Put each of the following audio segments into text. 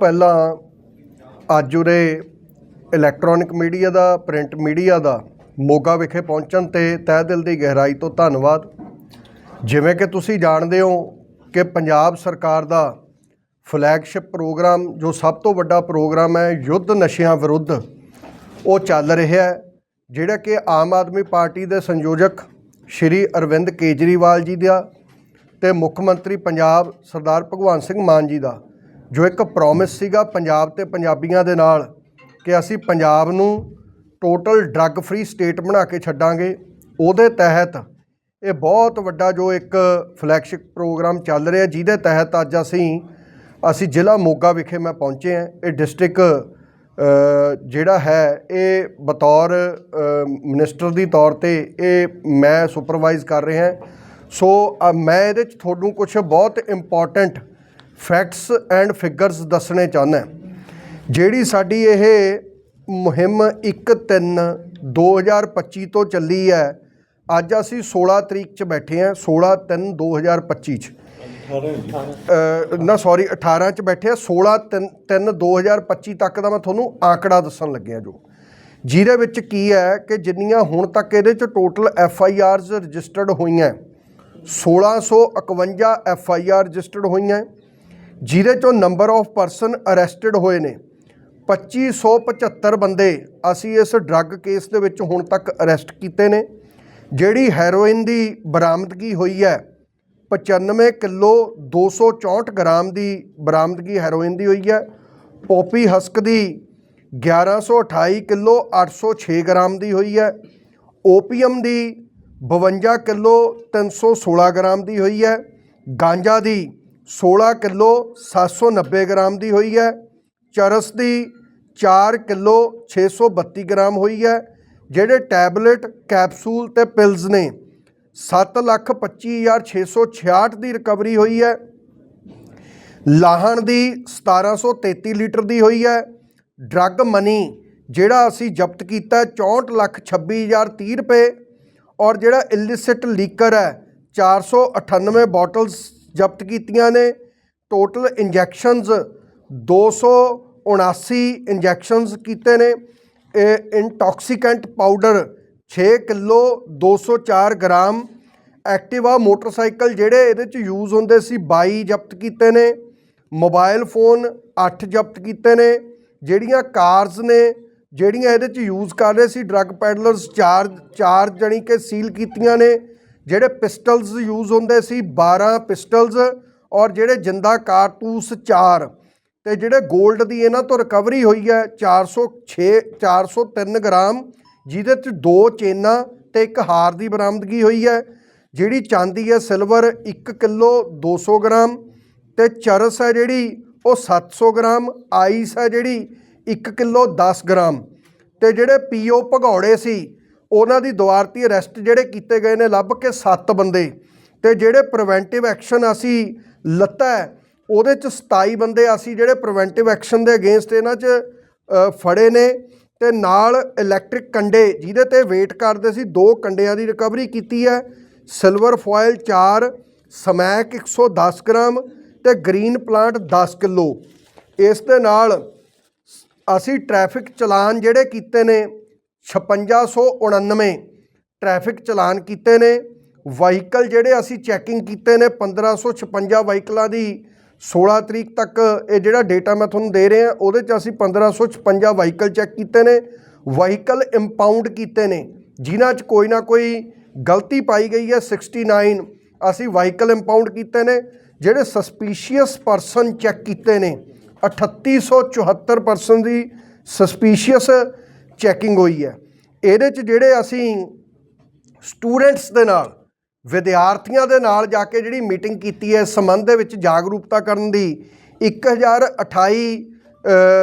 ਪਹਿਲਾਂ ਅੱਜ ਉਰੇ ਇਲੈਕਟ੍ਰੋਨਿਕ ਮੀਡੀਆ ਦਾ ਪ੍ਰਿੰਟ ਮੀਡੀਆ ਦਾ ਮੋਗਾ ਵਿਖੇ ਪਹੁੰਚਣ ਤੇ ਤਹਿ ਦਿਲ ਦੀ ਗਹਿਰਾਈ ਤੋਂ ਧੰਨਵਾਦ। ਜਿਵੇਂ ਕਿ ਤੁਸੀਂ ਜਾਣਦੇ ਹੋ ਕਿ ਪੰਜਾਬ ਸਰਕਾਰ ਦਾ ਫਲੈਗਸ਼ਿਪ ਪ੍ਰੋਗਰਾਮ ਜੋ ਸਭ ਤੋਂ ਵੱਡਾ ਪ੍ਰੋਗਰਾਮ ਹੈ, ਯੁੱਧ ਨਸ਼ਿਆਂ ਵਿਰੁੱਧ, ਉਹ ਚੱਲ ਰਿਹਾ ਹੈ, ਜਿਹੜਾ ਕਿ ਆਮ ਆਦਮੀ ਪਾਰਟੀ ਦੇ ਸੰਯੋਜਕ ਸ਼੍ਰੀ ਅਰਵਿੰਦ ਕੇਜਰੀਵਾਲ ਜੀ ਦਾ ਤੇ ਮੁੱਖ ਮੰਤਰੀ ਪੰਜਾਬ ਸਰਦਾਰ ਭਗਵੰਤ ਸਿੰਘ ਮਾਨ ਜੀ ਦਾ। ਜੋ ਇੱਕ ਪ੍ਰੋਮਿਸ ਸੀਗਾ ਪੰਜਾਬ ਤੇ ਪੰਜਾਬੀਆਂ ਦੇ ਨਾਲ ਕਿ ਅਸੀਂ ਪੰਜਾਬ ਨੂੰ ਟੋਟਲ ਡਰੱਗ ਫ੍ਰੀ ਸਟੇਟ ਬਣਾ ਕੇ ਛੱਡਾਂਗੇ ਉਹਦੇ ਤਹਿਤ ਇਹ ਬਹੁਤ ਵੱਡਾ ਜੋ ਇੱਕ ਫਲੈਗਸ਼ਿਪ ਪ੍ਰੋਗਰਾਮ ਚੱਲ ਰਿਹਾ ਜਿਹਦੇ ਤਹਿਤ ਅੱਜ ਅਸੀਂ ਅਸੀਂ ਜ਼ਿਲ੍ਹਾ ਮੋਗਾ ਵਿਖੇ ਮੈਂ ਪਹੁੰਚੇ ਹਾਂ। ਇਹ ਡਿਸਟ੍ਰਿਕਟ ਜਿਹੜਾ ਹੈ ਇਹ ਬਤੌਰ ਅ, ਮਿਨਿਸਟਰ ਦੀ ਤੌਰ ਤੇ ਇਹ ਮੈਂ ਸੁਪਰਵਾਈਜ਼ ਕਰ ਰਿਹਾ। ਸੋ ਮੈਂ ਇਹਦੇ ਚ ਤੁਹਾਨੂੰ ਕੁਝ ਬਹੁਤ ਇੰਪੋਰਟੈਂਟ ਫੈਕਟਸ ਐਂਡ ਫਿਗਰਸ ਦੱਸਣੇ ਚਾਹੁੰਦਾ ਜਿਹੜੀ ਸਾਡੀ ਇਹ ਮੁਹਿੰਮ 1/3 2025 ਤੋਂ ਚੱਲੀ ਹੈ, ਅੱਜ ਅਸੀਂ 16 ਤਰੀਕ ਚ ਬੈਠੇ ਹਾਂ 16/3 2025 ਚ। ਨਾ ਸੌਰੀ 18 ਚ ਬੈਠੇ ਆ 16 3 3 2025 ਤੱਕ ਦਾ ਮੈਂ ਤੁਹਾਨੂੰ ਆંકੜਾ ਦੱਸਣ ਲੱਗਿਆ ਜੋ। ਜਿਹਦੇ ਵਿੱਚ ਕੀ ਹੈ ਕਿ ਜਿੰਨੀਆਂ ਹੁਣ ਤੱਕ ਇਹਦੇ ਚ total F I Rs registered ਹੋਈਆਂ 1651 ਐਫ ਆਈ ਆਰ ਰਜਿਸਟਰਡ ਹੋਈਆਂ ਜਿਹਦੇ ਚੋਂ ਨੰਬਰ ਆਫ ਪਰਸਨ ਅਰੈਸਟਡ ਹੋਏ ਨੇ। 2575 ਬੰਦੇ ਅਸੀਂ ਇਸ ਡਰੱਗ ਕੇਸ ਦੇ ਵਿੱਚ ਹੁਣ ਤੱਕ ਅਰੈਸਟ ਕੀਤੇ ਨੇ। ਜਿਹੜੀ ਹੈਰੋਇਨ ਦੀ ਬਰਾਮਦਗੀ ਹੋਈ ਹੈ 95 ਕਿਲੋ 264 ਗ੍ਰਾਮ ਦੀ ਬਰਾਮਦਗੀ ਹੈਰੋਇਨ ਦੀ ਹੋਈ ਹੈ। ਪੋਪੀ ਹਸਕ ਦੀ 1128 ਕਿਲੋ 806 ਗ੍ਰਾਮ ਦੀ ਹੋਈ ਹੈ। ਓਪੀਅਮ ਦੀ 52 ਕਿਲੋ 316 ਗ੍ਰਾਮ ਦੀ ਹੋਈ ਹੈ। ਗਾਂਜਾ ਦੀ 16 ਕਿਲੋ 790 ਗ੍ਰਾਮ ਦੀ ਹੋਈ ਹੈ। ਚਰਸ ਦੀ 4 ਕਿਲੋ 632 ਗ੍ਰਾਮ ਹੋਈ ਹੈ। ਜਿਹੜੇ ਟੈਬਲੇਟ, ਕੈਪਸੂਲ ਤੇ ਪਿਲਸ ਨੇ 725666 ਦੀ ਰਿਕਵਰੀ ਹੋਈ ਹੈ। ਲਾਹਣ ਦੀ 1733 ਲੀਟਰ ਦੀ ਹੋਈ ਹੈ। ਡਰੱਗ ਮਨੀ, ਜਿਹੜਾ ਅਸੀਂ ਜ਼ਬਤ ਕੀਤਾ ਹੈ 64 ਲੱਖ 26030 ਰੁਪਏ, ਔਰ ਜਿਹੜਾ ਇਲਿਸਿਟ ਲੀਕਰ ਹੈ 498 ਬੋਟਲਸ ਜ਼ਬਤ ਕੀਤੀਆਂ ਨੇ। ਟੋਟਲ ਇੰਜੈਕਸ਼ਨਸ 279 ਇੰਜੈਕਸ਼ਨਸ ਕੀਤੇ ਨੇ। ਇਹ intoxicant powder 6 kilo 204 gram Activa motorcycle ਜਿਹੜੇ ਇਹਦੇ ਚ ਯੂਜ਼ ਹੁੰਦੇ ਸੀ 22 ਜ਼ਬਤ ਕੀਤੇ ਨੇ। ਮੋਬਾਈਲ ਫੋਨ 8 ਜ਼ਬਤ ਕੀਤੇ ਨੇ। ਜਿਹੜੀਆਂ ਕਾਰਸ ਨੇ, ਜਿਹੜੀਆਂ ਇਹਦੇ ਚ ਯੂਜ਼ ਕਰ ਰਹੇ ਸੀ ਡਰੱਗ ਪੈਡਲਰਸ 4 4 ਜਣੀ ਕੇ ਸੀਲ ਕੀਤੀਆਂ ਨੇ। ਜਿਹੜੇ ਪਿਸਟਲਸ ਯੂਜ਼ ਹੁੰਦੇ ਸੀ 12 ਪਿਸਟਲਸ ਔਰ ਜਿਹੜੇ ਜਿੰਦਾ ਕਾਰਤੂਸ 4 ਤੇ ਜਿਹੜੇ 골ਡ ਦੀ ਇਹਨਾਂ ਤੋਂ ਰਿਕਵਰੀ ਹੋਈ ਹੈ 406 403 ਗ੍ਰਾਮ, ਜਿਹਦੇ ਚ ਦੋ ਚੇਨਾਂ ਤੇ ਇੱਕ ਹਾਰ ਦੀ ਬਰਾਮਦਗੀ ਹੋਈ ਹੈ, ਜਿਹੜੀ ਚਾਂਦੀ ਹੈ ਸਿਲਵਰ 1 ਕਿਲੋ 200 ਗ੍ਰਾਮ, ਤੇ ਚਰਸ ਹੈ ਜਿਹੜੀ ਉਹ 700 ਗ੍ਰਾਮ, ਆਈਸ ਹੈ ਜਿਹੜੀ 1 ਕਿਲੋ 10 ਗ੍ਰਾਮ, ਤੇ ਜਿਹੜੇ ਪੀਓ ਭਗੌੜੇ ਸੀ ਉਹਨਾਂ ਦੀ ਦੁਆਰਤੀ ਅਰੈਸਟ ਜਿਹੜੇ ਕੀਤੇ ਗਏ ਨੇ ਲੱਭ ਕੇ 7 ਬੰਦੇ। ਤੇ ਜਿਹੜੇ ਪ੍ਰੀਵੈਂਟਿਵ ਐਕਸ਼ਨ ਅਸੀਂ ਲੱਤਾ ਉਹਦੇ ਚ 27 ਬੰਦੇ ਅਸੀਂ ਜਿਹੜੇ ਪ੍ਰੀਵੈਂਟਿਵ ਐਕਸ਼ਨ ਦੇ ਅਗੇਂਸਟ ਇਹਨਾਂ ਚ ਫੜੇ ਨੇ। ਤੇ ਨਾਲ ਇਲੈਕਟ੍ਰਿਕ ਕੰਡੇ, ਜਿਹਦੇ ਤੇ ਵੇਟ ਕਰਦੇ ਸੀ, ਦੋ ਕੰਡਿਆਂ ਦੀ ਰਿਕਵਰੀ ਕੀਤੀ ਹੈ। ਸਿਲਵਰ ਫੋਇਲ 4 ਸਮੈਕ 110 ਗ੍ਰਾਮ ਤੇ ਗ੍ਰੀਨ ਪਲਾਂਟ 10 ਕਿਲੋ। ਇਸ ਦੇ ਨਾਲ ਅਸੀਂ ਟ੍ਰੈਫਿਕ ਚਲਾਨ ਜਿਹੜੇ ਕੀਤੇ ਨੇ 5699 ਟ੍ਰੈਫਿਕ ਚਲਾਨ ਕੀਤੇ ਨੇ। ਵਾਹੀਕਲ ਜਿਹੜੇ ਅਸੀਂ ਚੈਕਿੰਗ ਕੀਤੇ ਨੇ 1556 ਵਾਹੀਕਲਾਂ ਦੀ 16 ਤਰੀਕ ਤੱਕ, ਇਹ ਜਿਹੜਾ ਡੇਟਾ ਮੈਂ ਤੁਹਾਨੂੰ ਦੇ ਰਿਹਾ, ਉਹਦੇ 'ਚ ਅਸੀਂ 1556 ਵਾਹੀਕਲ ਚੈੱਕ ਕੀਤੇ ਨੇ। ਵਾਹੀਕਲ ਇੰਪਾਊਂਡ ਕੀਤੇ ਨੇ, ਜਿਨ੍ਹਾਂ 'ਚ ਕੋਈ ਨਾ ਕੋਈ ਗਲਤੀ ਪਾਈ ਗਈ ਹੈ। 69 ਅਸੀਂ ਵਾਹੀਕਲ ਇੰਪਾਊਂਡ ਕੀਤੇ ਨੇ, ਜਿਹੜੇ ਸਸਪੀਸ਼ੀਅਸ ਪਰਸਨ ਚੈੱਕ ਕੀਤੇ ਨੇ। 3874 ਪਰਸਨ ਦੀ ਸਸਪੀਸ਼ੀਅਸ ਚੈਕਿੰਗ ਹੋਈ ਹੈ। ਇਹਦੇ 'ਚ ਜਿਹੜੇ ਅਸੀਂ ਸਟੂਡੈਂਟਸ ਦੇ ਨਾਲ, ਵਿਦਿਆਰਥੀਆਂ ਦੇ ਨਾਲ ਜਾ ਕੇ ਜਿਹੜੀ ਮੀਟਿੰਗ ਕੀਤੀ ਹੈ ਸੰਬੰਧ ਦੇ ਵਿੱਚ ਜਾਗਰੂਕਤਾ ਕਰਨ ਦੀ 1028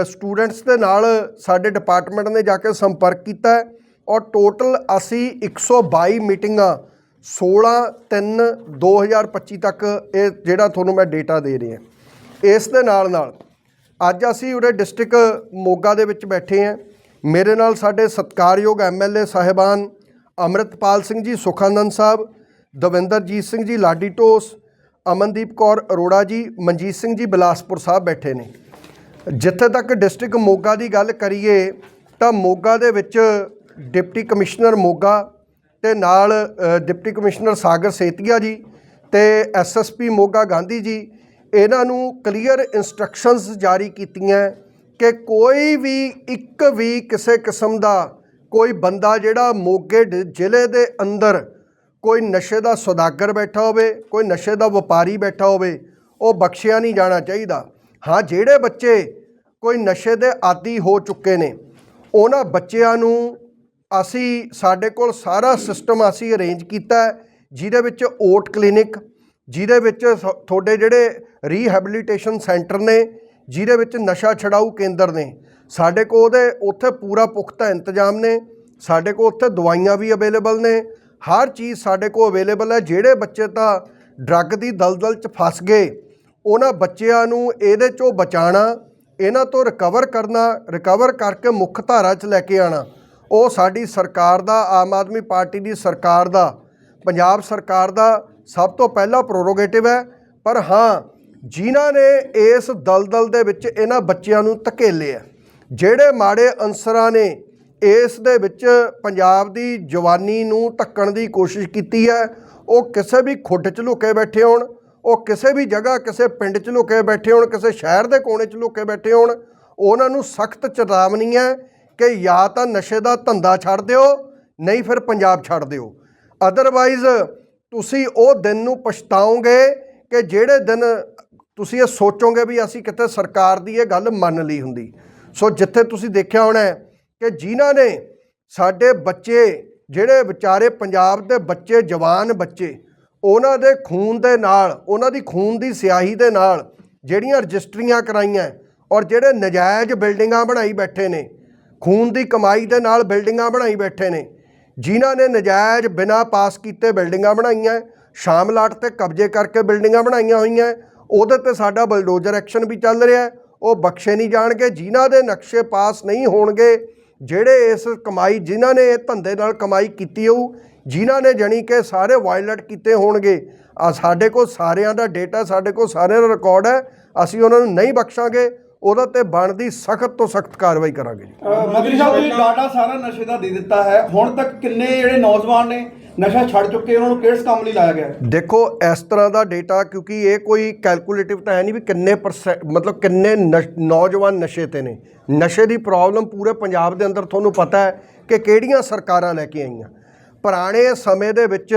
ਸਟੂਡੈਂਟਸ ਦੇ ਨਾਲ ਸਾਡੇ ਡਿਪਾਰਟਮੈਂਟ ਨੇ ਜਾ ਕੇ ਸੰਪਰਕ ਕੀਤਾ ਔਰ ਟੋਟਲ ਅਸੀਂ 122 ਮੀਟਿੰਗਾਂ 16 3 2025 ਤੱਕ ਇਹ ਜਿਹੜਾ ਤੁਹਾਨੂੰ ਮੈਂ ਡੇਟਾ ਦੇ ਰਿਹਾ ਇਸ ਦੇ ਨਾਲ ਨਾਲ ਅੱਜ ਅਸੀਂ ਉਰੇ ਡਿਸਟ੍ਰਿਕਟ ਮੋਗਾ ਦੇ ਵਿੱਚ ਬੈਠੇ ਹਾਂ। ਮੇਰੇ ਨਾਲ ਸਾਡੇ ਸਤਿਕਾਰਯੋਗ ਐਮਐਲਏ ਸਾਹਿਬਾਨ ਅੰਮ੍ਰਿਤਪਾਲ ਸਿੰਘ ਜੀ, ਸੁਖਾਨੰਦ ਸਾਹਿਬ, ਦਵਿੰਦਰਜੀਤ ਸਿੰਘ ਜੀ, ਲਾਡੀ ਟੋਸ ਅਮਨਦੀਪ ਕੌਰ ਅਰੋੜਾ ਜੀ, ਮਨਜੀਤ ਸਿੰਘ ਜੀ, ਬਿਲਾਸਪੁਰ ਸਾਹਿਬ ਬੈਠੇ ਨੇ। ਜਿੱਥੇ ਤੱਕ ਡਿਸਟ੍ਰਿਕਟ ਮੋਗਾ ਦੀ ਗੱਲ ਕਰੀਏ, ਤਾਂ ਮੋਗਾ ਦੇ ਵਿੱਚ ਡਿਪਟੀ ਕਮਿਸ਼ਨਰ ਮੋਗਾ ਤੇ ਨਾਲ ਡਿਪਟੀ ਕਮਿਸ਼ਨਰ ਸਾਗਰ ਸੇਤੀਆ ਜੀ ਤੇ ਐਸਐਸਪੀ ਮੋਗਾ ਗਾਂਧੀ ਜੀ, ਇਹਨਾਂ ਨੂੰ ਕਲੀਅਰ ਇਨਸਟਰਕਸ਼ਨਸ ਜਾਰੀ ਕੀਤੀਆਂ। ਕਿ ਕੋਈ ਵੀ ਇੱਕ ਵੀ ਕਿਸੇ ਕਿਸਮ ਦਾ ਕੋਈ ਬੰਦਾ ਜਿਹੜਾ ਮੋਗੇ ਡ- ਜ਼ਿਲ੍ਹੇ ਦੇ ਅੰਦਰ ਕੋਈ ਨਸ਼ੇ ਦਾ ਸੌਦਾਗਰ ਬੈਠਾ ਹੋਵੇ, ਕੋਈ ਨਸ਼ੇ ਦਾ ਵਪਾਰੀ ਬੈਠਾ ਹੋਵੇ, ਉਹ ਬਖਸ਼ਿਆ ਨਹੀਂ ਜਾਣਾ ਚਾਹੀਦਾ। ਹਾਂ, ਜਿਹੜੇ ਬੱਚੇ ਕੋਈ ਨਸ਼ੇ ਦੇ ਆਦੀ ਹੋ ਚੁੱਕੇ ਨੇ, ਉਹਨਾਂ ਬੱਚਿਆਂ ਨੂੰ ਅਸੀਂ, ਸਾਡੇ ਕੋਲ ਸਾਰਾ ਸਿਸਟਮ ਅਸੀਂ ਅਰੇਂਜ ਕੀਤਾ ਜਿਹਦੇ ਵਿੱਚ ਓਟ ਕਲੀਨਿਕ, ਜਿਹਦੇ ਵਿੱਚ ਸ- ਤੁਹਾਡੇ ਜਿਹੜੇ ਰੀਹੈਬਿਲਿਟੇਸ਼ਨ ਸੈਂਟਰ ਨੇ ਜਿਹਦੇ ਵਿੱਚ ਨਸ਼ਾ ਛਡਾਊ ਕੇਂਦਰ ਨੇ। ਸਾਡੇ ਕੋਲ ਉਹਦੇ ਉੱਥੇ ਪੂਰਾ ਪੁਖਤਾ ਇੰਤਜ਼ਾਮ ਨੇ। ਸਾਡੇ ਕੋਲ ਉੱਥੇ ਦਵਾਈਆਂ ਵੀ ਅਵੇਲੇਬਲ ਨੇ। ਹਰ ਚੀਜ਼ ਸਾਡੇ ਕੋਲ ਅਵੇਲੇਬਲ ਹੈ। ਜਿਹੜੇ ਬੱਚੇ ਤਾਂ ਡਰੱਗ ਦੀ ਦਲਦਲ 'ਚ ਫਸ ਗਏ, ਉਹਨਾਂ ਬੱਚਿਆਂ ਨੂੰ ਇਹਦੇ 'ਚੋਂ ਬਚਾਉਣਾ, ਇਹਨਾਂ ਤੋਂ ਰਿਕਵਰ ਕਰਨਾ, ਰਿਕਵਰ ਕਰਕੇ ਮੁੱਖ ਧਾਰਾ 'ਚ ਲੈ ਕੇ ਆਣਾ ਉਹ ਸਾਡੀ ਸਰਕਾਰ ਦਾ, ਆਮ ਆਦਮੀ ਪਾਰਟੀ ਦੀ ਸਰਕਾਰ ਦਾ, ਪੰਜਾਬ ਸਰਕਾਰ ਦਾ ਸਭ ਤੋਂ ਪਹਿਲਾ ਪ੍ਰੋਰੋਗੇਟਿਵ ਹੈ। ਪਰ ਹਾਂ ਜਿਨ੍ਹਾਂ ਨੇ ਇਸ ਦਲਦਲ ਦੇ ਵਿੱਚ ਇਹਨਾਂ ਬੱਚਿਆਂ ਨੂੰ ਧਕੇਲਿਆ ਜਿਹੜੇ ਮਾੜੇ ਅਨਸਰਾਂ ਨੇ ਇਸ ਦੇ ਵਿੱਚ ਪੰਜਾਬ ਦੀ ਜਵਾਨੀ ਨੂੰ ਧੱਕਣ ਦੀ ਕੋਸ਼ਿਸ਼ ਕੀਤੀ ਹੈ, ਉਹ ਕਿਸੇ ਵੀ ਖੁੱਡ 'ਚ ਲੁਕੇ ਬੈਠੇ ਹੋਣ, ਉਹ ਕਿਸੇ ਵੀ ਜਗ੍ਹਾ ਕਿਸੇ ਪਿੰਡ 'ਚ ਲੁਕੇ ਬੈਠੇ ਹੋਣ, ਕਿਸੇ ਸ਼ਹਿਰ ਦੇ ਕੋਨੇ 'ਚ ਲੁਕੇ ਬੈਠੇ ਹੋਣ, ਉਹਨਾਂ ਨੂੰ ਸਖਤ ਚੇਤਾਵਨੀ ਹੈ ਕਿ ਜਾਂ ਤਾਂ ਨਸ਼ੇ ਦਾ ਧੰਦਾ ਛੱਡ ਦਿਓ, ਨਹੀਂ ਫਿਰ ਪੰਜਾਬ ਛੱਡ ਦਿਓ। ਅਦਰਵਾਈਜ਼ ਤੁਸੀਂ ਉਹ ਦਿਨ ਨੂੰ ਪਛਤਾਓਗੇ ਕਿ ਜਿਹੜੇ ਦਿਨ ਤੁਸੀਂ ਇਹ ਸੋਚੋਗੇ ਵੀ ਅਸੀਂ ਕਿਤੇ ਸਰਕਾਰ ਦੀ ਇਹ ਗੱਲ ਮੰਨ ਲਈ ਹੁੰਦੀ। ਸੋ ਜਿੱਥੇ ਤੁਸੀਂ ਦੇਖਿਆ ਹੋਣਾ ਕਿ ਜਿਨ੍ਹਾਂ ਨੇ ਸਾਡੇ ਬੱਚੇ, ਜਿਹੜੇ ਵਿਚਾਰੇ ਪੰਜਾਬ ਦੇ ਬੱਚੇ, ਜਵਾਨ ਬੱਚੇ, ਉਹਨਾਂ ਦੇ ਖੂਨ ਦੇ ਨਾਲ, ਉਹਨਾਂ ਦੀ ਖੂਨ ਦੀ ਸਿਆਹੀ ਦੇ ਨਾਲ ਜਿਹੜੀਆਂ ਰਜਿਸਟਰੀਆਂ ਕਰਾਈਆਂ ਔਰ ਜਿਹੜੇ ਨਜਾਇਜ਼ ਬਿਲਡਿੰਗਾਂ ਬਣਾਈ ਬੈਠੇ ਨੇ, ਖੂਨ ਦੀ ਕਮਾਈ ਦੇ ਨਾਲ ਬਿਲਡਿੰਗਾਂ ਬਣਾਈ ਬੈਠੇ ਨੇ, ਜਿਨ੍ਹਾਂ ਨੇ ਨਜਾਇਜ਼ ਬਿਨਾਂ ਪਾਸ ਕੀਤੇ ਬਿਲਡਿੰਗਾਂ ਬਣਾਈਆਂ ਸ਼ਾਮਲਾਟ ਤੇ ਕਬਜ਼ੇ ਕਰਕੇ ਬਿਲਡਿੰਗਾਂ ਬਣਾਈਆਂ ਹੋਈਆਂ ਉਹਦੇ ਤੇ ਸਾਡਾ ਬਲਡੋਜ਼ਰ ਐਕਸ਼ਨ ਵੀ ਚੱਲ ਰਿਹਾ ਉਹ ਬਖਸ਼ੇ ਨਹੀਂ ਜਾਣਗੇ, ਜਿਨ੍ਹਾਂ ਦੇ ਨਕਸ਼ੇ ਪਾਸ ਨਹੀਂ ਹੋਣਗੇ, ਜਿਹੜੇ ਇਸ ਕਮਾਈ, ਜਿਨ੍ਹਾਂ ਨੇ ਇਹ ਧੰਦੇ ਨਾਲ ਕਮਾਈ ਕੀਤੀ ਹੋਊ, ਜਿਨ੍ਹਾਂ ਨੇ ਜਣੀ ਕਿ ਸਾਰੇ ਵਾਇਲਟ ਕੀਤੇ ਹੋਣਗੇ ਆ ਸਾਡੇ ਕੋਲ ਸਾਰਿਆਂ ਦਾ ਡੇਟਾ, ਸਾਡੇ ਕੋਲ ਸਾਰਿਆਂ ਦਾ ਰਿਕਾਰਡ ਹੈ, ਅਸੀਂ ਉਹਨਾਂ ਨੂੰ ਨਹੀਂ ਬਖਸ਼ਾਂਗੇ। ਉਹਦਾ ਤੇ ਬਣਦੀ ਸਖਤ ਤੋਂ ਸਖਤ ਕਾਰਵਾਈ ਕਰਾਂਗੇ ਜੀ। ਮੰਤਰੀ ਸਾਹਿਬ ਤੁਸੀਂ ਡਾਟਾ ਸਾਰਾ ਨਸ਼ੇ ਦਾ ਦੇ ਦਿੱਤਾ ਹੈ। ਹੁਣ ਤੱਕ ਕਿੰਨੇ ਜਿਹੜੇ ਨੌਜਵਾਨ ਨੇ ਨਸ਼ਾ ਛੱਡ ਚੁੱਕੇ ਉਹਨਾਂ ਨੂੰ ਕਿਹੜੇ ਕੰਮ ਲਈ ਲਾਇਆ ਗਿਆ? ਦੇਖੋ ਇਸ ਤਰ੍ਹਾਂ ਦਾ ਡੇਟਾ ਕਿਉਂਕਿ ਇਹ ਕੋਈ ਕੈਲਕੂਲੇਟਿਵ ਤਾਂ ਹੈ ਨਹੀਂ ਵੀ ਕਿੰਨੇ ਮਤਲਬ ਕਿੰਨੇ ਨੌਜਵਾਨ ਨਸ਼ੇ ਤੇ ਨੇ। ਨਸ਼ੇ ਦੀ ਪ੍ਰੋਬਲਮ ਪੂਰੇ ਪੰਜਾਬ ਦੇ ਅੰਦਰ ਤੁਹਾਨੂੰ ਪਤਾ ਹੈ ਕਿ ਕਿਹੜੀਆਂ ਸਰਕਾਰਾਂ ਲੈ ਕੇ ਆਈਆਂ। ਪੁਰਾਣੇ ਸਮੇਂ ਦੇ ਵਿੱਚ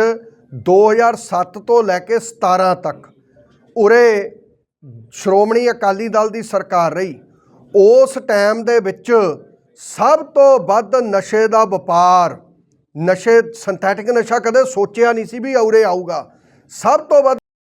2007 ਤੋਂ ਲੈ ਕੇ 17 ਤੱਕ ਉਰੇ ਸ਼੍ਰੋਮਣੀ ਅਕਾਲੀ ਦਲ ਦੀ ਸਰਕਾਰ ਰਹੀ, ਉਸ ਟਾਈਮ ਦੇ ਵਿੱਚ ਸਭ ਤੋਂ ਵੱਧ ਨਸ਼ੇ ਦਾ ਵਪਾਰ, ਨਸ਼ੇ ਸਿੰਥੈਟਿਕ ਨਸ਼ਾ ਕਦੇ ਸੋਚਿਆ ਨਹੀਂ ਸੀ ਵੀ ਉਰੇ ਆਊਗਾ। ਸਭ ਤੋਂ ਵੱਧ